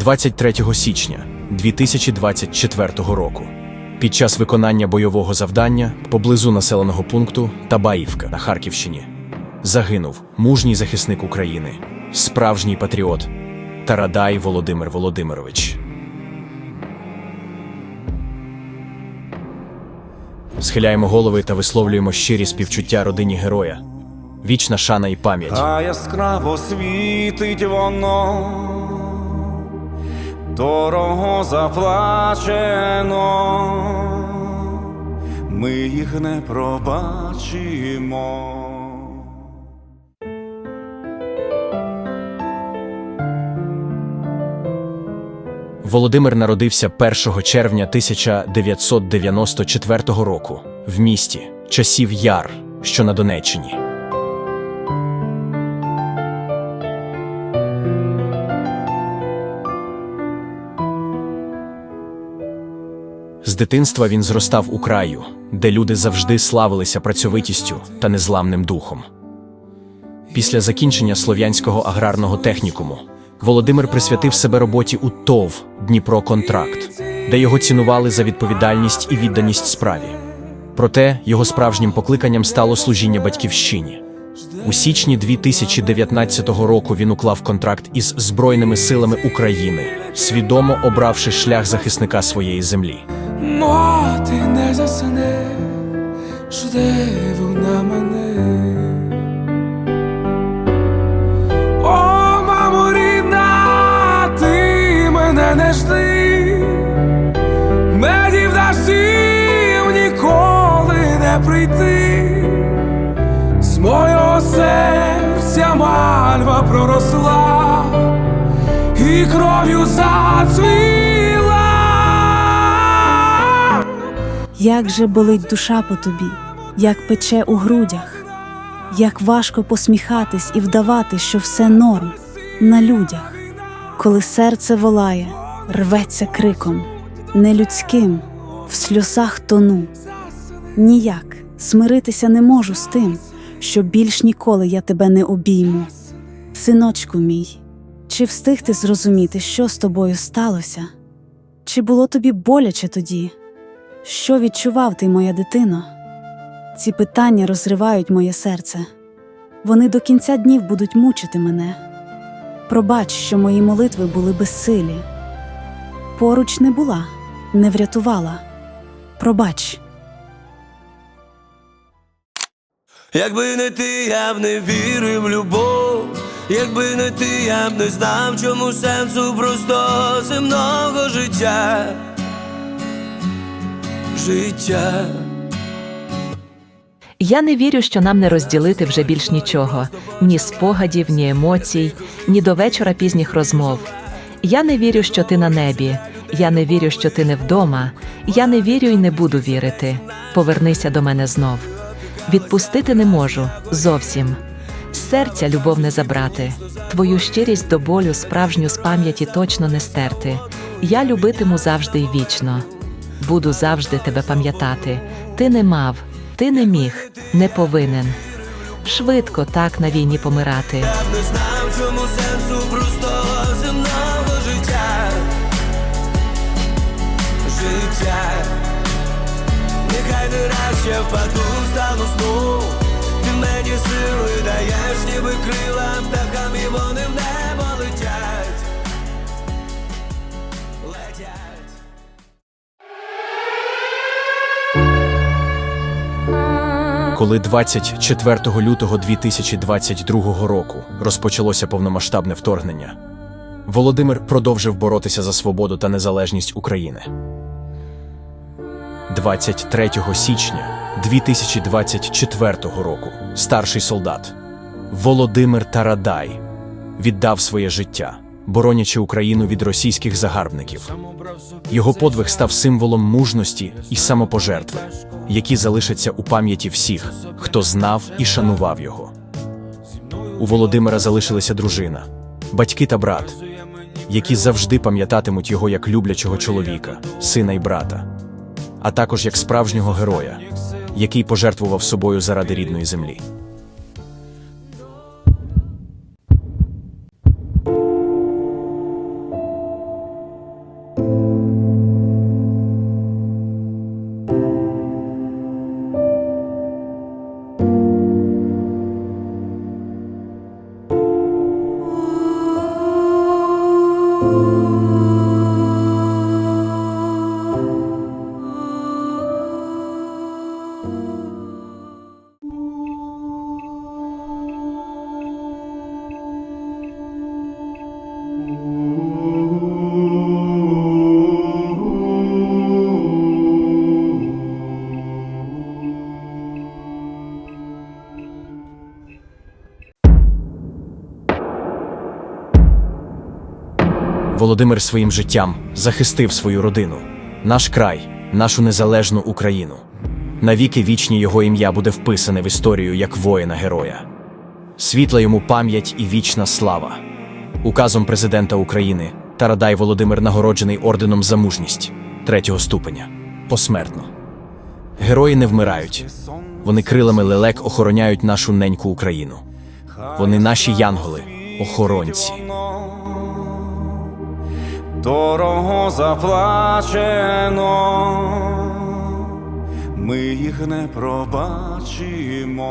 23 січня 2024 року. Під час виконання бойового завдання поблизу населеного пункту Табаївка на Харківщині загинув мужній захисник України, справжній патріот Тарадай Володимир Володимирович. Схиляємо голови та висловлюємо щирі співчуття родині героя. Вічна шана і пам'ять. А яскраво світить воно, дорого заплачено, ми їх не пробачимо. Володимир народився 1 червня 1994 року в місті Часів Яр, що на Донеччині. Дитинства він зростав у краю, де люди завжди славилися працьовитістю та незламним духом. Після закінчення слов'янського аграрного технікуму Володимир присвятив себе роботі у ТОВ Дніпро Контракт, де його цінували за відповідальність і відданість справі. Проте його справжнім покликанням стало служіння батьківщині. У січні 2019 року він уклав контракт із Збройними силами України, свідомо обравши шлях захисника своєї землі. Мати не засне, жде вона мене. О, мамо рідна, ти мене не жди, медів дощів ніколи не прийти. З мого серця мальва проросла і кров'ю зацвіла. Як же болить душа по тобі, як пече у грудях, як важко посміхатись і вдавати, що все норм на людях, коли серце волає, рветься криком, нелюдським, в сльозах тону. Ніяк смиритися не можу з тим, що більш ніколи я тебе не обійму. Синочку мій, чи встиг ти зрозуміти, що з тобою сталося? Чи було тобі боляче тоді? Що відчував ти, моя дитино? Ці питання розривають моє серце. Вони до кінця днів будуть мучити мене. Пробач, що мої молитви були безсилі. Поруч не була, не врятувала. Пробач. Якби не ти, я б не вірив в любов. Якби не ти, я б не знав, чому сенсу просто земного життя. Життя. Я не вірю, що нам не розділити вже більш нічого: ні спогадів, ні емоцій, ні до вечора пізніх розмов. Я не вірю, що ти на небі. Я не вірю, що ти не вдома. Я не вірю і не буду вірити. Повернися до мене знов. Відпустити не можу зовсім. Серця любов не забрати. Твою щирість до болю, справжню з пам'яті точно не стерти. Я любитиму завжди й вічно. Буду завжди тебе пам'ятати. Ти не мав, ти не міг, не повинен. Швидко так на війні помирати. Я б не знав, чому сенсу просто земного життя. Життя. Нехай не раз ще впаду, стану сну. Ти мені сили даєш, ніби крила птахам, і вони в небо. Летять. Коли 24 лютого 2022 року розпочалося повномасштабне вторгнення, Володимир продовжив боротися за свободу та незалежність України. 23 січня 2024 року старший солдат Володимир Тарадай віддав своє життя, боронячи Україну від російських загарбників. Його подвиг став символом мужності і самопожертви, які залишаться у пам'яті всіх, хто знав і шанував його. У Володимира залишилася дружина, батьки та брат, які завжди пам'ятатимуть його як люблячого чоловіка, сина й брата, а також як справжнього героя, який пожертвував собою заради рідної землі. Ooh. Володимир своїм життям захистив свою родину, наш край, нашу незалежну Україну. Навіки вічні його ім'я буде вписане в історію як воїна-героя. Світла йому пам'ять і вічна слава. Указом президента України Тарадай Володимир нагороджений орденом за мужність третього ступеня посмертно. Герої не вмирають. Вони крилами лелек охороняють нашу неньку Україну. Вони наші янголи, охоронці. Дорого заплачено, ми їх не пробачимо.